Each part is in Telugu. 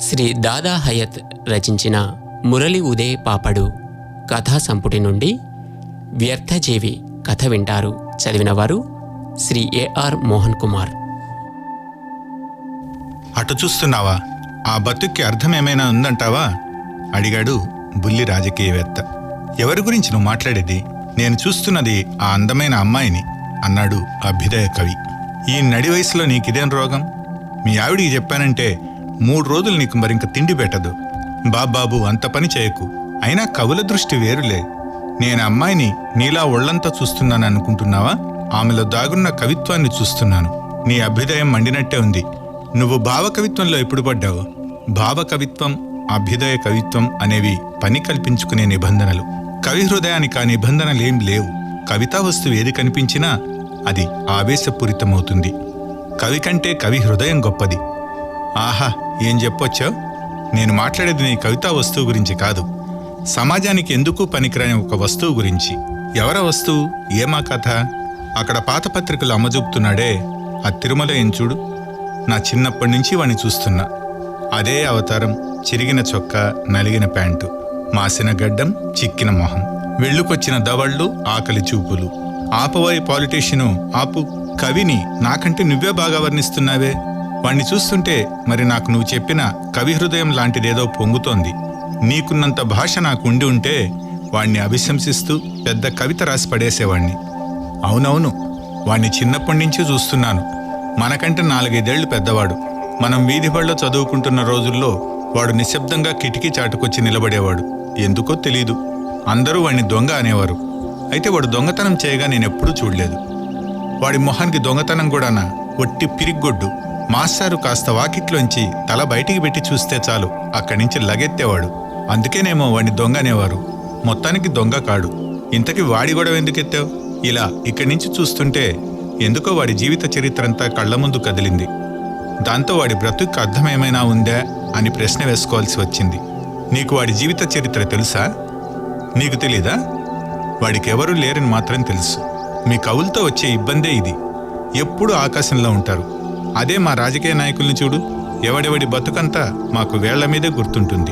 శ్రీ దాదా హయత్ రచించిన మురళి ఉదయ్ పాపడు కథా సంపుటి నుండి వ్యర్థజీవి కథ వింటారు చదివినవారు శ్రీ ఏఆర్ మోహన్ కుమార్. అటు చూస్తున్నావా? ఆ బతుక్కి అర్థం ఏమైనా ఉందంటావా? అడిగాడు బుల్లి రాజకీయవేత్త. ఎవరి గురించి నువ్వు మాట్లాడేది? నేను చూస్తున్నది ఆ అందమైన అమ్మాయిని అన్నాడు అభ్యుదయ కవి. ఈ నడి వయసులో నీకిదేం రోగం? మీ ఆవిడికి చెప్పానంటే మూడు రోజులు నీకు మరింక తిండి పెట్టదు. బాబాబు అంత పని చేయకు. అయినా కవుల దృష్టి వేరులే. నేను అమ్మాయిని నీలా ఒళ్ళంతా చూస్తున్నాను అనుకుంటున్నావా? ఆమెలో దాగున్న కవిత్వాన్ని చూస్తున్నాను. నీ అభ్యుదయం మండినట్టే ఉంది. నువ్వు భావకవిత్వంలో ఎప్పుడు పడ్డావు? భావకవిత్వం అభ్యుదయ కవిత్వం అనేవి పని కల్పించుకునే నిబంధనలు. కవి హృదయానికి ఆ నిబంధనలేం లేవు. కవితా వస్తువు ఏది కనిపించినా అది ఆవేశపూరితమవుతుంది. కవి కంటే కవి హృదయం గొప్పది. ఆహా ఏం చెప్పొచ్చావు? నేను మాట్లాడేది నీ కవితా వస్తువు గురించి కాదు. సమాజానికి ఎందుకు పనికిరాని ఒక వస్తువు గురించి. ఎవర వస్తువు? ఏమా కథ? అక్కడ పాత పత్రికలు అమ్మజూపుతున్నాడే ఆ తిరుమల ఎంచుడు చూడు? నా చిన్నప్పటి నుంచి వాణ్ణి చూస్తున్నా. అదే అవతారం చిరిగిన చొక్కా నలిగిన ప్యాంటు మాసిన గడ్డం చిక్కిన మొహం. వెళ్ళుకొచ్చిన దవళ్ళు ఆకలి చూపులు. ఆపవాయి పాలిటీషియను ఆపు. కవిని నాకంటే నువ్వే బాగా వర్ణిస్తున్నావే. వాణ్ణి చూస్తుంటే మరి నాకు నువ్వు చెప్పిన కవి హృదయం లాంటిదేదో పొంగుతోంది. నీకున్నంత భాష నాకు ఉండి ఉంటే వాణ్ణి అభిశంసిస్తూ పెద్ద కవిత రాసి పడేసేవాణ్ణి. అవునవును వాణ్ణి చిన్నప్పటి నుంచి చూస్తున్నాను. మనకంటే నాలుగైదేళ్ళు పెద్దవాడు. మనం వీధి బళ్ళో చదువుకుంటున్న రోజుల్లో వాడు నిశ్శబ్దంగా కిటికీ చాటుకొచ్చి నిలబడేవాడు. ఎందుకో తెలీదు. అందరూ వాణ్ణి దొంగ అనేవారు. అయితే వాడు దొంగతనం చేయగా నేనెప్పుడూ చూడలేదు. వాడి మొహానికి దొంగతనం కూడానా? ఒట్టి పిరిగ్గొడ్డు మాస్టారు కాస్త వాకిట్లోంచి తల బయటికి పెట్టి చూస్తే చాలు అక్కడి నుంచి లగెత్తేవాడు. అందుకేనేమో వాడిని దొంగ అనేవారు మొత్తానికి దొంగ కాడు. ఇంతకీ వాడి గొడవ ఎందుకెత్తావు? ఇలా ఇక్కడి నుంచి చూస్తుంటే ఎందుకో వాడి జీవిత చరిత్రంతా కళ్ళ ముందు కదిలింది. దాంతో వాడి బ్రతుకు అర్థం ఏమైనా ఉందా అని ప్రశ్న వేసుకోవాల్సి వచ్చింది. నీకు వాడి జీవిత చరిత్ర తెలుసా? నీకు తెలీదా? వాడికెవరూ లేరని మాత్రం తెలుసు. మీ కవులతో వచ్చే ఇబ్బందే ఇది. ఎప్పుడూ ఆకాశంలో ఉంటారు. అదే మా రాజకీయ నాయకుల్ని చూడు. ఎవడెవడి బతుకంతా మాకు వేళ్ళ మీదే గుర్తుంటుంది.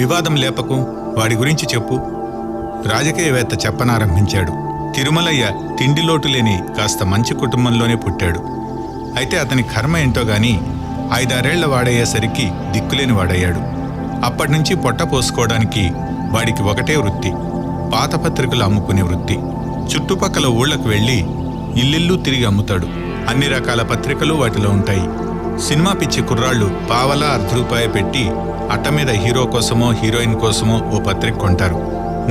వివాదం లేపకు వాడి గురించి చెప్పు. రాజకీయవేత్త చెప్పనారంభించాడు. తిరుమలయ్య తిండి లోటు లేని కాస్త మంచి కుటుంబంలోనే పుట్టాడు. అయితే అతని కర్మ ఏంటో గాని ఐదారేళ్ళ వాడయ్యేసరికి దిక్కులేని వాడయ్యాడు. అప్పటినుంచి పొట్ట పోసుకోవడానికి వాడికి ఒకటే వృత్తి పాత పత్రికలు అమ్ముకునే వృత్తి. చుట్టుపక్కల ఊళ్ళకు వెళ్ళి ఇల్లిల్లు తిరిగి అమ్ముతాడు. అన్ని రకాల పత్రికలు వాటిలో ఉంటాయి. సినిమా పిచ్చి కుర్రాళ్ళు పావలా అర్ధ రూపాయి పెట్టి అట్ట మీద హీరో కోసమో హీరోయిన్ కోసమో ఓ పత్రిక కొంటారు.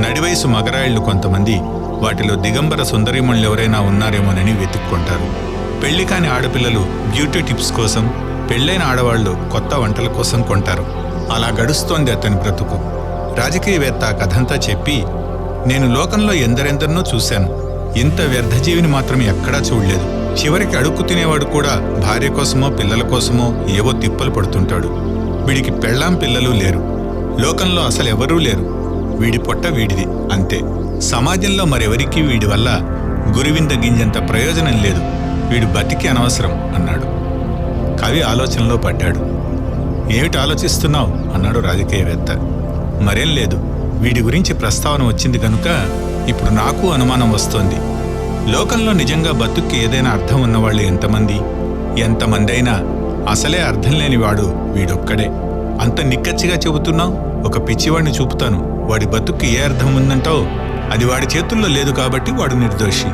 నడివయసు మగరాయిళ్ళు కొంతమంది వాటిలో దిగంబర సుందరిమణులు ఎవరైనా ఉన్నారేమోనని వెతుక్కుంటారు. పెళ్ళి కాని ఆడపిల్లలు బ్యూటీ టిప్స్ కోసం పెళ్ళైన ఆడవాళ్ళు కొత్త వంటల కోసం కొంటారు. అలా గడుస్తోంది అతని బ్రతుకు. రాజకీయవేత్త కథంతా చెప్పి నేను లోకంలో ఎందరెందరినో చూశాను. ఇంత వ్యర్థజీవిని మాత్రం ఎక్కడా చూడలేదు. చివరికి అడుక్కు తినేవాడు కూడా భార్య కోసమో పిల్లల కోసమో ఏవో తిప్పలు పడుతుంటాడు. వీడికి పెళ్ళాం పిల్లలు లేరు. లోకంలో అసలు ఎవరూ లేరు. వీడి పొట్ట వీడిది అంతే. సమాజంలో మరెవరికీ వీడి వల్ల గురువింద గింజంత ప్రయోజనం లేదు. వీడు బతికి అనవసరం అన్నాడు. కవి ఆలోచనలో పడ్డాడు. ఏమిటి ఆలోచిస్తున్నావు? అన్నాడు రాజకీయవేత్త. మరేం లేదు. వీడి గురించి ప్రస్తావన వచ్చింది కనుక ఇప్పుడు నాకు అనుమానం వస్తోంది. లోకంలో నిజంగా బతుక్కి ఏదైనా అర్థం ఉన్నవాళ్ళు ఎంతమంది? ఎంతమందైనా అసలే అర్థం లేనివాడు వీడొక్కడే. అంత నిక్కచ్చిగా చెబుతున్నావు? ఒక పిచ్చివాడిని చూపుతాను. వాడి బతుక్కి ఏ అర్థం ఉందంటావు? అది వాడి చేతుల్లో లేదు కాబట్టి వాడు నిర్దోషి.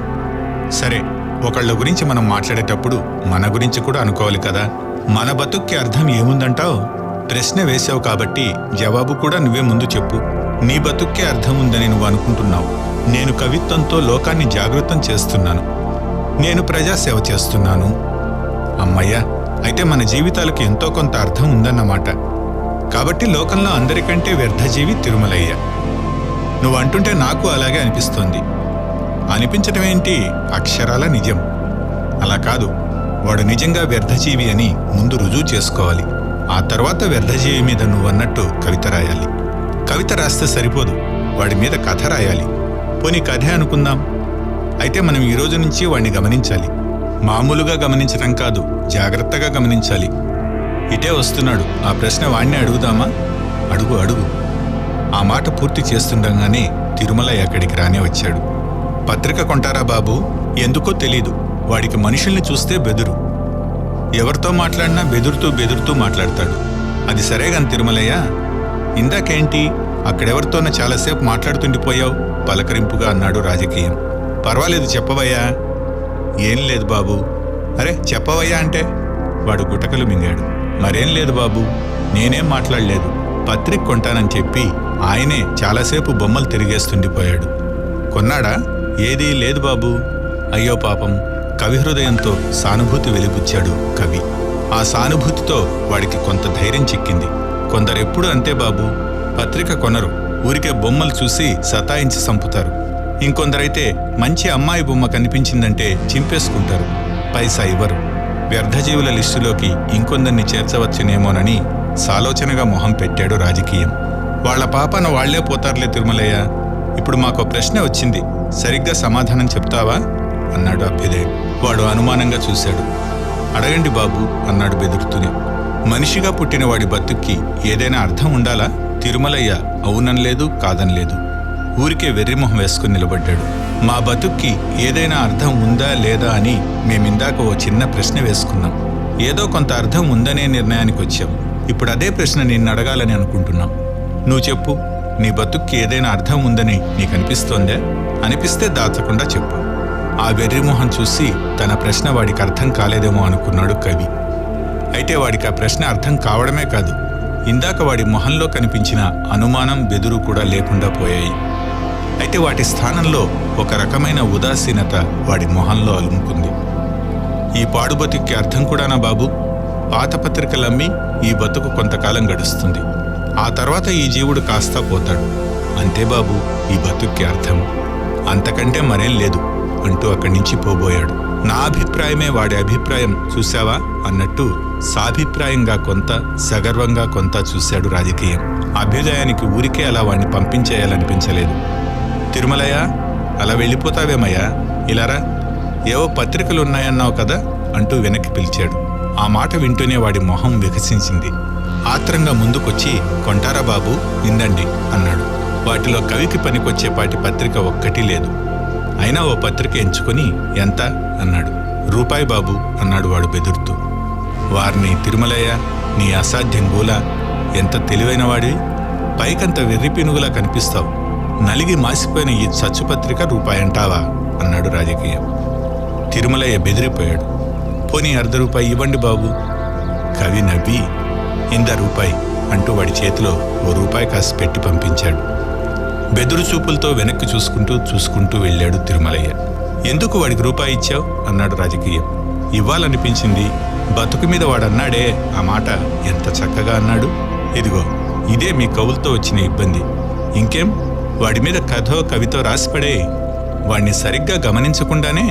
సరే ఒకళ్ళ గురించి మనం మాట్లాడేటప్పుడు మన గురించి కూడా అనుకోవాలి కదా? మన బతుక్కి అర్థం ఏముందంటావు? ప్రశ్న వేసావు కాబట్టి జవాబు కూడా నువ్వే ముందు చెప్పు. నీ బతుక్కే అర్థం ఉందని నువ్వు అనుకుంటున్నావు. నేను కవిత్వంతో లోకాన్ని జాగృతం చేస్తున్నాను. నేను ప్రజాసేవ చేస్తున్నాను. అమ్మయ్యా అయితే మన జీవితాలకు ఎంతో కొంత అర్థం ఉందన్నమాట. కాబట్టి లోకంలో అందరికంటే వ్యర్థజీవి తిరుమలయ్య. నువ్వు అంటుంటే నాకు అలాగే అనిపిస్తోంది. అనిపించటమేంటి? అక్షరాల నిజం. అలా కాదు వాడు నిజంగా వ్యర్థజీవి అని ముందు రుజువు చేసుకోవాలి. ఆ తర్వాత వ్యర్థజీవి మీద నువ్వు అన్నట్టు కవిత రాయాలి. కవిత రాస్తే సరిపోదు వాడి మీద కథ రాయాలి. పోనీ కథే అనుకుందాం. అయితే మనం ఈ రోజు నుంచి వాడిని గమనించాలి. మామూలుగా గమనించడం కాదు జాగ్రత్తగా గమనించాలి. ఇటే వస్తున్నాడు. ఆ ప్రశ్న వాణ్ణి అడుగుదామా? అడుగు అడుగు. ఆ మాట పూర్తి చేస్తుండగానే తిరుమలయ్య అక్కడికి రానే వచ్చాడు. పత్రిక కొంటారా బాబు? ఎందుకో తెలీదు. వాడికి మనుషుల్ని చూస్తే బెదురు. ఎవరితో మాట్లాడినా బెదురుతూ బెదురుతూ మాట్లాడతాడు. అది సరేగాని తిరుమలయ్య ఇందాకేంటి? అక్కడెవరితోనో చాలాసేపు మాట్లాడుతుండిపోయావు. పలకరింపుగా అన్నాడు రాజకీయం. పర్వాలేదు చెప్పవయ్యా. ఏం లేదు బాబు. అరే చెప్పవయ్యా అంటే? వాడు గుటకలు మింగాడు. మరేం లేదు బాబు. నేనేం మాట్లాడలేదు. పత్రిక కొంటానని చెప్పి ఆయనే చాలాసేపు బొమ్మలు తిరిగేస్తుండిపోయాడు కొన్నాడా? ఏదీ లేదు బాబు. అయ్యో పాపం. కవి హృదయంతో సానుభూతి వెలిబుచ్చాడు కవి. ఆ సానుభూతితో వాడికి కొంత ధైర్యం చిక్కింది. కొందరెప్పుడు అంతే బాబు. పత్రిక కొనరు. ఊరికే బొమ్మలు చూసి సతాయించి సంపుతారు ఇంకొందరైతే మంచి అమ్మాయి బొమ్మ కనిపించిందంటే చింపేసుకుంటారు. పైసా ఇవ్వరు. వ్యర్థజీవుల లిస్టులోకి ఇంకొందరిని చేర్చవచ్చునేమోనని సాలోచనగా మొహం పెట్టాడు రాజకీయం. వాళ్ళ పాపన వాళ్ళే పోతారులే తిరుమలయ్య. ఇప్పుడు మాకో ప్రశ్న వచ్చింది. సరిగ్గా సమాధానం చెప్తావా? అన్నాడు అభ్యుదయ్. వాడు అనుమానంగా చూశాడు. అడగండి బాబు అన్నాడు బెదురుతూనే. మనిషిగా పుట్టిన వాడి బతుక్కి ఏదైనా అర్థం ఉండాలా? తిరుమలయ్య అవుననలేదు కాదనలేదు ఊరికే వెర్రిమొహం వేసుకుని నిలబడ్డాడు. మా బతుక్కి ఏదైనా అర్థం ఉందా లేదా అని మేమిందాక ఓ చిన్న ప్రశ్న వేసుకున్నాం. ఏదో కొంత అర్థం ఉందనే నిర్ణయానికి వచ్చాం. ఇప్పుడు అదే ప్రశ్న నిన్ను అడగాలని అనుకుంటున్నాం. నువ్వు చెప్పు నీ బతుక్కి ఏదైనా అర్థం ఉందని నీకు అనిపిస్తోందే అనిపిస్తే దాచకుండా చెప్పు. ఆ వెర్రిమొహం చూసి తన ప్రశ్న వాడికి అర్థం కాలేదేమో అనుకున్నాడు కవి. అయితే వాడికి ఆ ప్రశ్న అర్థం కావడమే కాదు. ఇందాక వాడి మొహంలో కనిపించిన అనుమానం బెదురు కూడా లేకుండా పోయాయి. అయితే వాటి స్థానంలో ఒక రకమైన ఉదాసీనత వాడి మొహంలో అలుముకుంది. ఈ పాడు బతుక్కి అర్థం కూడానా బాబు. పాత పత్రికలు అమ్మి ఈ బతుకు కొంతకాలం గడుస్తుంది. ఆ తర్వాత ఈ జీవుడు కాస్తా పోతాడు. అంతే బాబు ఈ బతుక్కి అర్థం. అంతకంటే మరేం లేదు. అంటూ అక్కడి నుంచి పోబోయాడు. నా అభిప్రాయమే వాడి అభిప్రాయం చూశావా? అన్నట్టు సాభిప్రాయంగా కొంత సగర్వంగా కొంత చూశాడు రాజకీయం. అభ్యుదయానికి ఊరికే అలా వాణ్ణి పంపించేయాలనిపించలేదు. తిరుమలయ్య అలా వెళ్ళిపోతావేమయ్యా? ఇలారా ఏవో పత్రికలున్నాయన్నావు కదా? అంటూ వెనక్కి పిలిచాడు. ఆ మాట వింటూనే వాడి మొహం వికసించింది. ఆత్రంగా ముందుకొచ్చి కొంటారా బాబు? నిందండి అన్నాడు. వాటిలో కవికి పనికొచ్చేపాటి పత్రిక ఒక్కటి లేదు. అయినా ఓ పత్రిక ఎంచుకొని ఎంత? అన్నాడు. రూపాయి బాబు అన్నాడు వాడు బెదురుతూ. వారిని తిరుమలయ్య నీ అసాధ్యం గూల. ఎంత తెలివైనవాడివి పైకంత వెర్రిపినుగులా కనిపిస్తావు. నలిగి మాసిపోయిన ఈ చచ్చుపత్రిక రూపాయంటావా? అన్నాడు రాజకీయం. తిరుమలయ్య బెదిరిపోయాడు. పోనీ అర్ధ రూపాయి ఇవ్వండి బాబు. కవి నవ్వి ఇంద రూపాయి అంటూ వాడి చేతిలో ఓ రూపాయి కాసి పెట్టి పంపించాడు. బెదురు చూపులతో వెనక్కి చూసుకుంటూ చూసుకుంటూ వెళ్ళాడు తిరుమలయ్య. ఎందుకు వాడికి రూపాయి ఇచ్చావు? అన్నాడు రాజకీయం. ఇవ్వాలనిపించింది బతుకు మీద వాడన్నాడే ఆ మాట. ఎంత చక్కగా అన్నాడు. ఇదిగో ఇదే మీ కవులతో వచ్చిన ఇబ్బంది. ఇంకేం? వాడి మీద కథో కవితో రాసిపడే వాణ్ణి సరిగ్గా గమనించకుండానే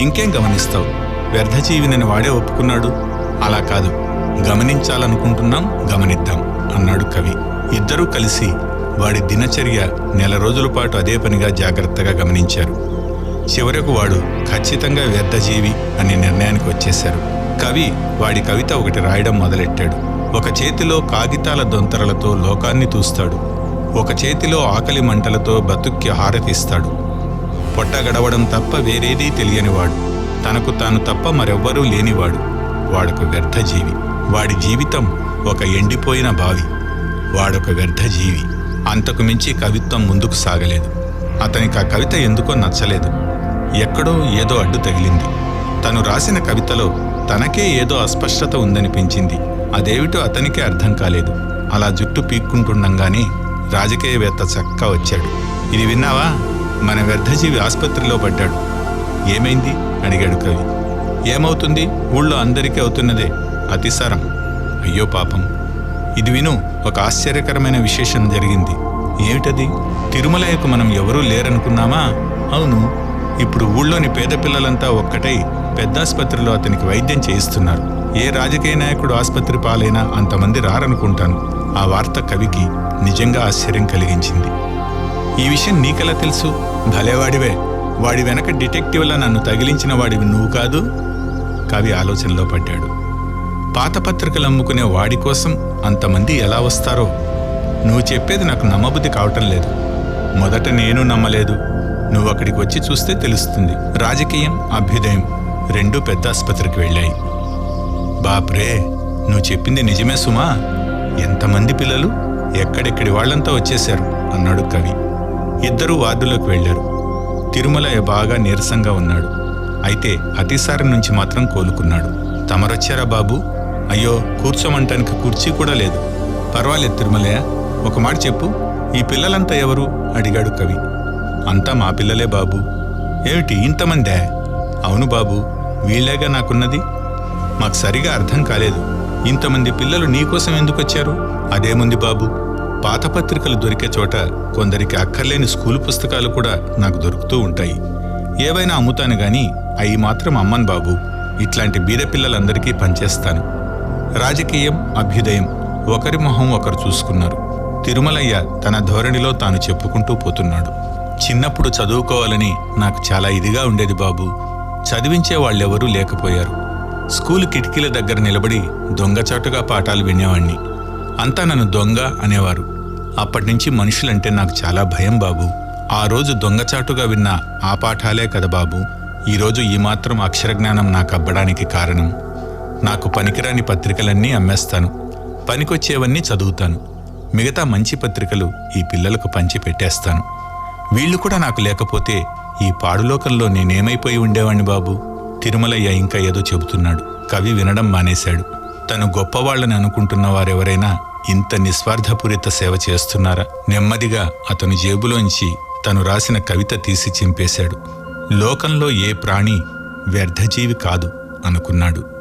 ఇంకేం గమనిస్తావు? వ్యర్థజీవినని వాడే ఒప్పుకున్నాడు. అలా కాదు. గమనించాలనుకుంటున్నాం గమనిద్దాం అన్నాడు కవి. ఇద్దరూ కలిసి వాడి దినచర్య నెల రోజుల పాటు అదే పనిగా జాగ్రత్తగా గమనించారు. చివరకు వాడు ఖచ్చితంగా వ్యర్థజీవి అనే నిర్ణయానికి వచ్చేశారు. కవి వాడి కవిత ఒకటి రాయడం మొదలెట్టాడు. ఒక చేతిలో కాగితాల దొంతరలతో లోకాన్ని చూస్తాడు ఒక చేతిలో ఆకలి మంటలతో బతుక్కి హారతిస్తాడు. పొట్ట గడవడం తప్ప వేరేదీ తెలియనివాడు. తనకు తాను తప్ప మరెవ్వరూ లేనివాడు. వాడొక వ్యర్థజీవి. వాడి జీవితం ఒక ఎండిపోయిన బావి. వాడొక వ్యర్థజీవి. అంతకు మించి కవిత్వం ముందుకు సాగలేదు. అతనికి ఆ కవిత ఎందుకో నచ్చలేదు. ఎక్కడో ఏదో అడ్డు తగిలింది. తను రాసిన కవితలో తనకే ఏదో అస్పష్టత ఉందనిపించింది. అదేమిటో అతనికే అర్థం కాలేదు. అలా జుట్టు పీక్కుంటుండగానే రాజకీయవేత్త చక్కా వచ్చాడు. ఇది విన్నావా? మన వ్యర్థజీవి ఆసుపత్రిలో పడ్డాడు. ఏమైంది? అడిగాడు కవి. ఏమవుతుంది? ఊళ్ళో అందరికీ అవుతున్నదే. అతిసారం. అయ్యో పాపం. ఇది విను ఒక ఆశ్చర్యకరమైన విశేషం జరిగింది. ఏమిటది? తిరుమలయకు మనం ఎవరూ లేరనుకున్నామా? అవును. ఇప్పుడు ఊళ్ళోని పేద పిల్లలంతా ఒక్కటై పెద్దాసుపత్రిలో అతనికి వైద్యం చేయిస్తున్నారు. ఏ రాజకీయ నాయకుడు ఆసుపత్రి పాలైనా అంతమంది రారనుకుంటాను. ఆ వార్త కవికి నిజంగా ఆశ్చర్యం కలిగించింది. ఈ విషయం నీకెలా తెలుసు? భలేవాడివే. వాడి వెనక డిటెక్టివ్లా నన్ను తగిలించిన వాడివి నువ్వు కాదు? కవి ఆలోచనలో పడ్డాడు. పాత పత్రికలు అమ్ముకునే వాడి కోసం అంతమంది ఎలా వస్తారో? నువ్వు చెప్పేది నాకు నమ్మబుద్ధి కావటం లేదు. మొదట నేను నమ్మలేదు. నువ్వు అక్కడికి వచ్చి చూస్తే తెలుస్తుంది. రాజకీయం అభ్యుదయం రెండూ పెద్ద ఆసుపత్రికి వెళ్ళాయి. బాప్రే నువ్వు చెప్పింది నిజమే సుమా. ఎంతమంది పిల్లలు ఎక్కడెక్కడి వాళ్ళంతా వచ్చేశారు అన్నాడు కవి. ఇద్దరూ వార్డులోకి వెళ్ళారు. తిరుమలయ్య బాగా నీరసంగా ఉన్నాడు. అయితే అతిసారం నుంచి మాత్రం కోలుకున్నాడు. తమరొచ్చారా బాబు? అయ్యో కూర్చోమంటానికి కుర్చీ కూడా లేదు. పర్వాలేదు తిరుమలయ్య ఒక మాట చెప్పు. ఈ పిల్లలంతా ఎవరు? అడిగాడు కవి. అంతా మా పిల్లలే బాబు. ఏమిటి ఇంతమందే అవును బాబు వీళ్ళేగా నాకున్నది? మాకు సరిగా అర్థం కాలేదు. ఇంతమంది పిల్లలు నీకోసం ఎందుకు వచ్చారు? అదేముంది బాబు? పాత పత్రికలు దొరికే చోట కొందరికి అక్కర్లేని స్కూల్ పుస్తకాలు కూడా నాకు దొరుకుతూ ఉంటాయి. ఏవైనా అమ్ముతాను గాని అవి మాత్రం అమ్మను బాబు. ఇట్లాంటి బీద పిల్లలందరికీ పనిచేస్తాను. రాజకీయం అభ్యుదయం ఒకరి మొహం ఒకరు చూసుకున్నారు. తిరుమలయ్య తన ధోరణిలో తాను చెప్పుకుంటూ పోతున్నాడు. చిన్నప్పుడు చదువుకోవాలని నాకు చాలా ఇదిగా ఉండేది బాబు. చదివించే వాళ్ళెవరూ లేకపోయారు. స్కూలు కిటికీల దగ్గర నిలబడి దొంగచాటుగా పాఠాలు వినేవాణ్ణి. అంతా నన్ను దొంగ అనేవారు. అప్పటినుంచి మనుషులంటే నాకు చాలా భయం బాబు. ఆ రోజు దొంగచాటుగా విన్న ఆ పాఠాలే కదా బాబు. ఈరోజు ఈ మాత్రం అక్షరజ్ఞానం నాకు అబ్బడానికి కారణం. నాకు పనికిరాని పత్రికలన్నీ అమ్మేస్తాను. పనికొచ్చేవన్నీ చదువుతాను. మిగతా మంచి పత్రికలు ఈ పిల్లలకు పంచి పెట్టేస్తాను వీళ్ళు కూడా నాకు లేకపోతే ఈ పాడులోకంలో నేనేమైపోయి ఉండేవాణ్ణి బాబు? తిరుమలయ్య ఇంకా ఏదో చెబుతున్నాడు. కవి వినడం మానేశాడు. తను గొప్పవాళ్ళని అనుకుంటున్న వారెవరైనా ఇంత నిస్వార్థపూరిత సేవ చేస్తున్నారా? నెమ్మదిగా అతను జేబులోంచి తను రాసిన కవిత తీసి చింపేశాడు. లోకంలో ఏ ప్రాణి వ్యర్థజీవి కాదు అనుకున్నాడు.